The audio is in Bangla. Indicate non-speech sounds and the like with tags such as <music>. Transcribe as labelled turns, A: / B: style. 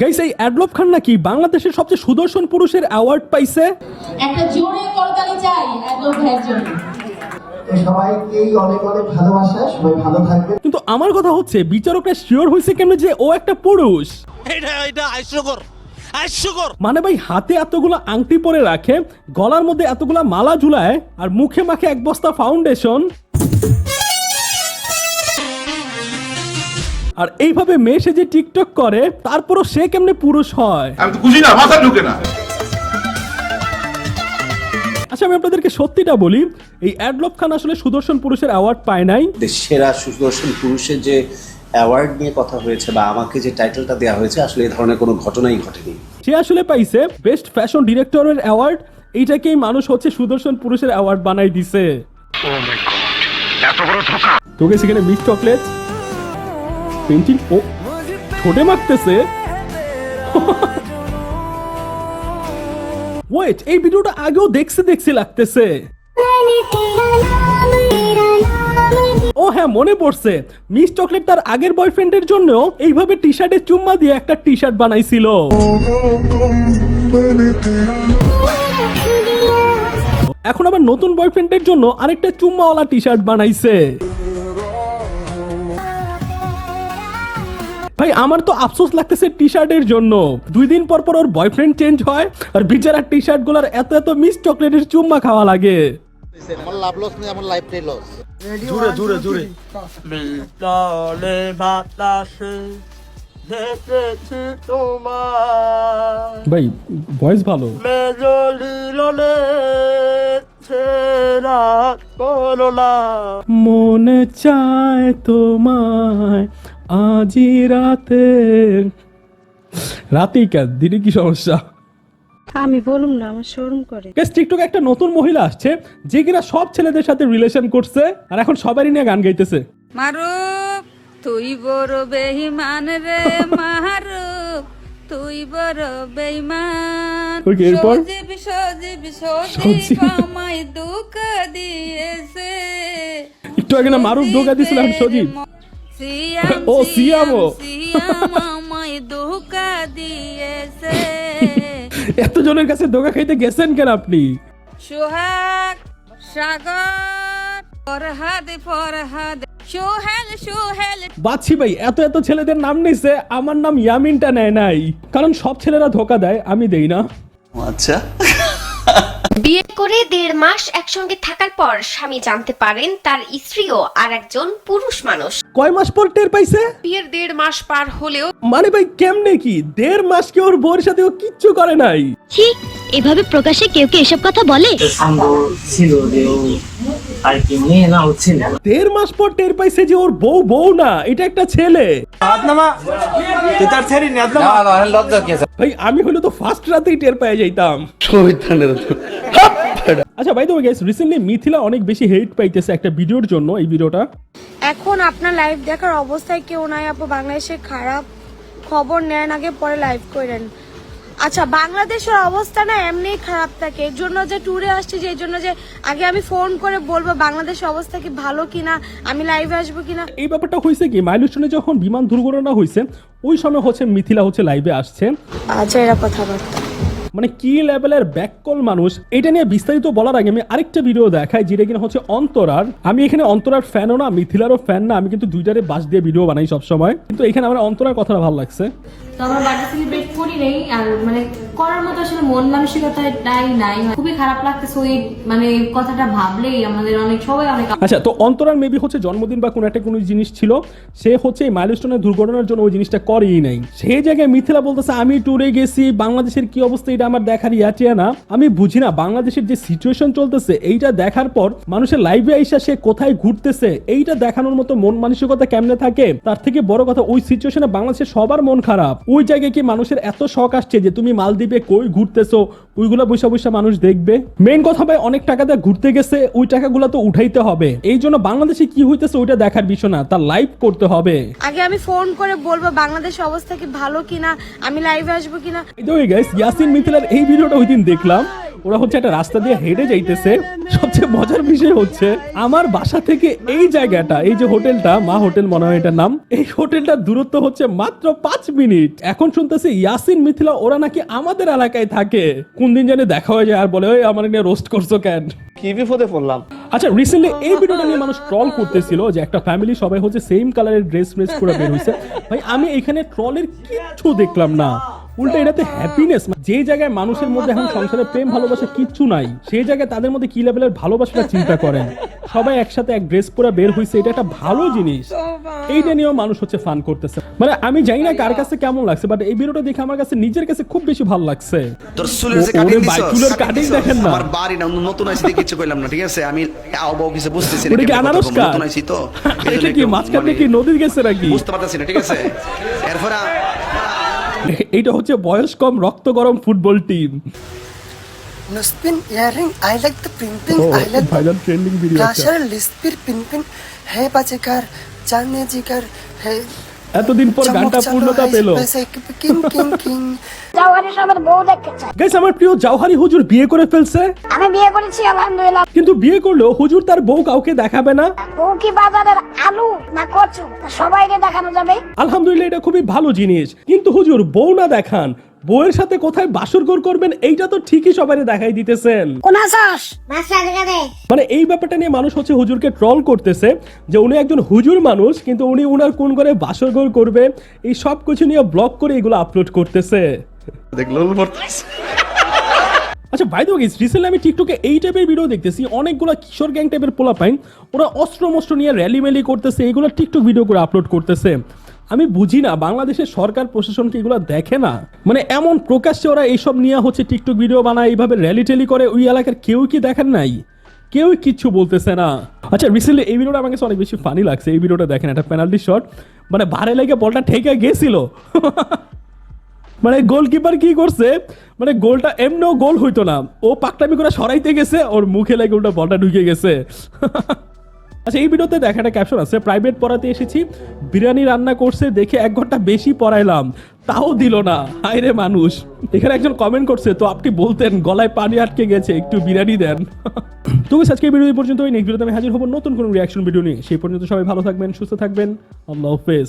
A: গাইস এই অ্যাডলব খান নাকি বাংলাদেশের সবচেয়ে সুদর্শন পুরুষের অ্যাওয়ার্ড পাইছে?
B: একটা জোরে করতালি চাই একদম ভাইয়ের জন্য।
C: সবাইকেই অনেক অনেক ভালোবাসা সবাই ভালো থাকবেন
A: কিন্তু আমার কথা হচ্ছে বিচারকরা শিওর হয়েছে কেমনে যে ও একটা পুরুষ?
D: এটা এটা হাস্যকর হাস্যকর।
A: মানে ভাই হাতে এতগুলো আংটি পরে রাখে গলার মধ্যে এতগুলা মালা ঝুলায় আর মুখে মাখে এক বস্তা ফাউন্ডেশন আর এইভাবে মেয়ে সে যে টিকটক করে তারপরও সে কেমনে পুরুষ হয়?
E: আমি তো বুঝি না মাথা ঢুকে না।
A: আচ্ছা আমি আপনাদেরকে সত্যিটা বলি এই অ্যাডলব খান আসলে সুদর্শন পুরুষের অ্যাওয়ার্ড পায় নাই।
F: সেরা সুদর্শন পুরুষের যে অ্যাওয়ার্ড নিয়ে কথা হয়েছে বা আমাকে যে টাইটেলটা দেওয়া হয়েছে আসলে এই ধরনের কোনো ঘটনাই ঘটেনি।
A: সে আসলে পাইছে বেস্ট ফ্যাশন ডিরেক্টরের অ্যাওয়ার্ড এইটাকেই মানুষ হচ্ছে সুদর্শন পুরুষের অ্যাওয়ার্ড বানাই দিছে। তোকে সেখানে মিস চকলেট? পেন্টিং ও, ঠোঁটে মাখতেছে ওয়েট এই ভিডিওটা আগেও দেখছে দেখছে লাগতেছে। ও হ্যাঁ মনে পড়ছে। মিস চকলেট তার আগের বয়ফ্রেন্ডের জন্য এইভাবে টি শার্টে চুম্মা দিয়ে একটা টি শার্ট বানাইছিল। এখন আবার নতুন বয়ফ্রেন্ডের জন্য আরেকটা চুম্মাওয়ালা টি শার্ট বানাইছে। ভাই আমার তো আফসোস লাগতেছে টি শার্টের জন্য। দুই দিন পর পর ওর বয়ফ্রেন্ড চেঞ্জ হয় আর বিচারা টি শার্টগুলার এত এত মিস চকলেটের চুম্মা খাওয়া লাগে।
G: আমার লাভ লস নেই আমার লাইফটাই লস
D: জুড়ে জুড়ে জুড়ে। বিতলে বাতাসে দেখেছি তোমার
A: ভাই ভয়েস ভালো।
D: ছেড়া
A: মনে চায় তোমায় আজি রাতে। রাতেই কেন? দিনে কি সমস্যা?
H: আমি বলুম না আমার শোরুম করে।
A: গাইস টিকটকে একটা নতুন মহিলা আসছে যে কিনা সব ছেলেদের সাথে রিলেশন করছে আর এখন সবারই নিয়ে গান গাইতেছে।
I: মারুপ তুই বড় বেইমান রে মারুপ তুই বড় বেইমান
A: Okay, এরপর?
I: সজীব সজীব সজীব। আমায় দুঃখ দিয়েছে।
A: একটু আগে না মারুফ ধোকা দিয়েছিল, সজীব। ও, সিয়ামও।
I: সিয়াম
A: এত জনের কাছে ধোকা খাইতে গেছেন কেন আপনি?
I: সোহাগ সাগর ফরহাদ ফরহাদ সোহেল সোহেল।
A: বাচ্ছি ভাই এত এত ছেলেদের নাম নিছে আমার নাম ইয়ামিনটা নেয় নাই। কারণ সব ছেলেরা ধোকা দেয় আমি দেই না।
F: আচ্ছা।
J: বিয়ে করে দেড় মাস একসঙ্গে থাকার পর স্বামী জানতে পারেন তার স্ত্রীও আর একজন পুরুষ মানুষ।
A: কয় মাস পর টের পাইছে?
J: বিয়ের দেড় মাস পার হলেও
A: মানে ভাই কেমনে কি? দেড় মাস কি ওর বউর সাথে ও কিচ্ছু করে নাই?
H: ছি এভাবে প্রকাশে কেউ কি এসব কথা বলে?
A: দেড় মাস পর টের পাইছে যে ওর বউ বউ না এটা একটা ছেলে। ভাই আমি হলে তো ফার্স্ট রাতেই টের পেয়ে যাইতাম। আচ্ছা ভাই তো গেস রিসেন্টলি মিথিলা অনেক বেশি হেট পাইতেছে একটা ভিডিওর জন্য এই ভিডিওটা।
H: এখন আপনার লাইভ দেখার অবস্থায় কেউ নাই আপু বাংলাদেশে খারাপ খবর নেন আগে পরে লাইভ করেন। আচ্ছা বাংলাদেশের অবস্থা না এমনি খারাপ থাকে। এর জন্য যে ট্যুরে আসছি যে এর জন্য যে আগে আমি ফোন করে বলব বাংলাদেশের অবস্থা কি ভালো কিনা আমি লাইভে আসব কিনা।
A: এই ব্যাপারটা হয়েছে কি মাইলস্টোনে যখন বিমান দুর্ঘটনা হয়েছে ওই সময় হচ্ছে মিথিলা হচ্ছে লাইভে আসছে।
H: আচ্ছা এরা কথাবার্তা।
A: মানে কি লেভেলের ব্যাককল মানুষ এটা নিয়ে বিস্তারিত বলার আগে আমি আরেকটা ভিডিও দেখাই যেটা কিনা হচ্ছে অন্তরার। আমি এখানে অন্তরার ফ্যানও না মিথিলারও ফ্যান না আমি কিন্তু দুইটারে বাস দিয়ে ভিডিও বানাই সবসময়। কিন্তু এখানে আমার অন্তরার কথাটা ভালো লাগছে।
B: তো আমরা বার্থডে সেলিব্রেট করি নেই, আর মানে করার মতো আসলে মন মানসিকতাটাই নাই খুবই খারাপ লাগতেছে ওই মানে কথাটা ভাবলেই আমাদের অনেক, সবাই অনেক
A: আচ্ছা তো অন্তরার মেবি হচ্ছে জন্মদিন বা কোনো একটা কোনো জিনিস ছিল, সে হচ্ছে এই মাইলস্টোনের দুর্ঘটনার জন্য ওই জিনিসটা করেই নাই। সেই জায়গায় মিথিলা বলতেছে, আমি ট্যুরে গেছি, বাংলাদেশের কি অবস্থা এটা আমার দেখার ইয়াটিয়া না। আমি বুঝি না, বাংলাদেশের যে সিচুয়েশন চলতেছে, এইটা দেখার পর মানুষের লাইভে আইসা সে কোথায় ঘুরতেছে, এইটা দেখানোর মতো মন মানসিকতা কেমনে থাকে? তার থেকে বড় কথা, ওই সিচুয়েশনে বাংলাদেশের সবার মন খারাপ। ওই জায়গায় কি মানুষের এত শখ আসছে যে তুমি মালদ্বীপে কই ঘুরতেছো? ওইগুলো বৈশা বৈশা মানুষ দেখবে। মেন কথা ভাই অনেক টাকা দিয়ে ঘুরতে গেছে ওই টাকাগুলো তো উঠাইতে হবে। এই জন্য বাংলাদেশে কি হইতেছে ওইটা দেখার বিষয় না তার লাইভ করতে হবে।
H: আগে আমি ফোন করে বলব বাংলাদেশের অবস্থা কি ভালো কিনা? আমি লাইভে আসব কিনা?
A: এই গাইস ইয়াসিন মিথিলার এই ভিডিওটা ওই দিন দেখলাম। ওরা হচ্ছে একটা রাস্তা দিয়ে হেঁটে যাইতেছে। সবচেয়ে মজার বিষয় হচ্ছে আমার বাসা থেকে এই জায়গাটা এই যে হোটেলটা মা হোটেল মনে হয় এটার নাম এই হোটেলটার দূরত্ব হচ্ছে মাত্র পাঁচ মিনিট। এখন শুনতেছি ইয়াসিন মিথিলা ওরা নাকি আমাদের এলাকায় থাকে। কোন দিন জানি দেখা হয়ে যায় আর বলে ওই আমার নিয়ে রোস্ট করছ কেন?
D: কি বিপদে পড়লাম?
A: আচ্ছা রিসেন্টলি এই ভিডিওটা নিয়ে মানুষ ট্রল করতেছিল যে একটা ফ্যামিলি সবাই হচ্ছে সেম কালারের ড্রেস ফ্রেস করে বের ভাই আমি এখানে ট্রলের কিচ্ছু দেখলাম না। উল্টো এটাতে হ্যাপিনেস যে জায়গায় মানুষের মধ্যে এখন সংসারে প্রেম ভালোবাসা কিচ্ছু নাই সেই জায়গায় তাদের মধ্যে কি লেভেলের ভালোবাসাটা চিন্তা করেন? সবাই একসাথে এক ড্রেস পরে বের হয়েছে এটা একটা ভালো জিনিস। এইটা নিয়েও মানুষ হচ্ছে ফান করতেছে। মানে আমি জানি না কার কাছে কেমন লাগছে বাট এই ভিডিওটা দেখে আমার কাছে নিজের কাছে খুব বেশি ভালো লাগছে।
E: তোর চুলের যে কাটিং দিছস,
A: চুলের দেখেন না।
E: আমার বাড়ি না নতুন আইছি দেখে কিছু কইলাম না ঠিক আছে? আমি আও বাও কিছু বুঝতেছি না
A: কি আনারস কাঠ?
E: নতুন আইছি তো
A: এটা কি
E: একটু
A: মাঝখান
E: মানে
A: থেকে নদী গেছে নাকি?
E: বুঝতে পারতেছি না ঠিক আছে? এরপর <laughs>
A: এইটা হচ্ছে বয়স কম রক্ত গরম ফুটবল টিম
K: নস্পিন earring I like the
A: printing
K: I like
A: viral trending video
K: আচ্ছা। লিসপির পিনপিন হে পাচিকার জানে জিকার হে
A: এতদিন পর গানটা পূর্ণতা পেল। <laughs> গাইস আমার প্রিয় জাওহারি হুজুর বিয়ে করে ফেলছে।
H: আমি বিয়ে করেছি আলহামদুলিল্লাহ।
A: কিন্তু বিয়ে করলেও হুজুর তার বউ কাউকে দেখাবে না।
H: বউ কি বাজারের আলু না কচু? সবাইকে দেখানো যাবে।
A: আলহামদুলিল্লাহ এটা খুবই ভালো জিনিস। কিন্তু হুজুর বউ না দেখান। বউয়ের সাথে কোথায় বাসরঘর করবেন এইটা তো ঠিকই সবাই দেখাই দিতেছেন। মানে এই ব্যাপারটা নিয়ে মানুষ হচ্ছে হুজুরকে ট্রল করতেছে যে উনি একজন হুজুর মানুষ কিন্তু উনি উনার কোন করে বাসরঘর করবে এই সব কিছু নিয়ে ব্লগ করে এগুলো আপলোড করতেছে। আচ্ছা বাই দ্য রিসেন্টলি আমি টিকটকে এই টাইপের ভিডিও দেখতেছি অনেকগুলো কিশোর গ্যাং টাইপের পোলা পাইন ওরা অস্ত্র মস্ত্র নিয়ে র্যালি ম্যালি করতেছে এগুলো টিকটক ভিডিও করে আপলোড করতেছে। আমি বুঝি না, বাংলাদেশের সরকার প্রশাসন কি এগুলো দেখে না? মানে এমন প্রকাশ্যে ওরা এইসব নিয়ে হচ্ছে টিকটক ভিডিও বানায়, এইভাবে র্যালি টেলি করে, ওই এলাকার কেউ কি দেখেন নাই? কেউ কিচ্ছু বলতেছে না। আচ্ছা রিসেন্টলি এই ভিডিওটা আমার কাছে অনেক বেশি ফানি লাগছে, এই ভিডিওটা দেখেন, একটা পেনাল্টি শট মানে ভারে লেগে বলটা ঠেকে গেছিল। মানে গোলকিপার কি করছে মানে গোলটা এমনিও গোল হইতো না, ও পাকটামি করে সরাইতে গেছে, ওর মুখে লেগে ওটা বলটা ঢুকে গেছে। আচ্ছা এই ভিডিওতে দেখা একটা ক্যাপশন আছে। প্রাইভেট পড়াতে এসেছি, বিরিয়ানি রান্না করছে, দেখে এক ঘণ্টা বেশি পড়াইলাম। তাও দিল না। হায় রে মানুষ। এখানে একজন কমেন্ট করছে, তো আপনি বলতেন, গলায় পানি আটকে গেছে, একটু বিরিয়ানি দেন। <laughs> তুমি আজকে ভিডিও পর্যন্ত নেক্সট ভিডিওতে আমি হাজির হব নতুন কোনো রিয়াকশন ভিডিও নিয়ে। সেই পর্যন্ত সবাই ভালো থাকবেন, সুস্থ থাকবেন। আল্লাহ হাফেজ।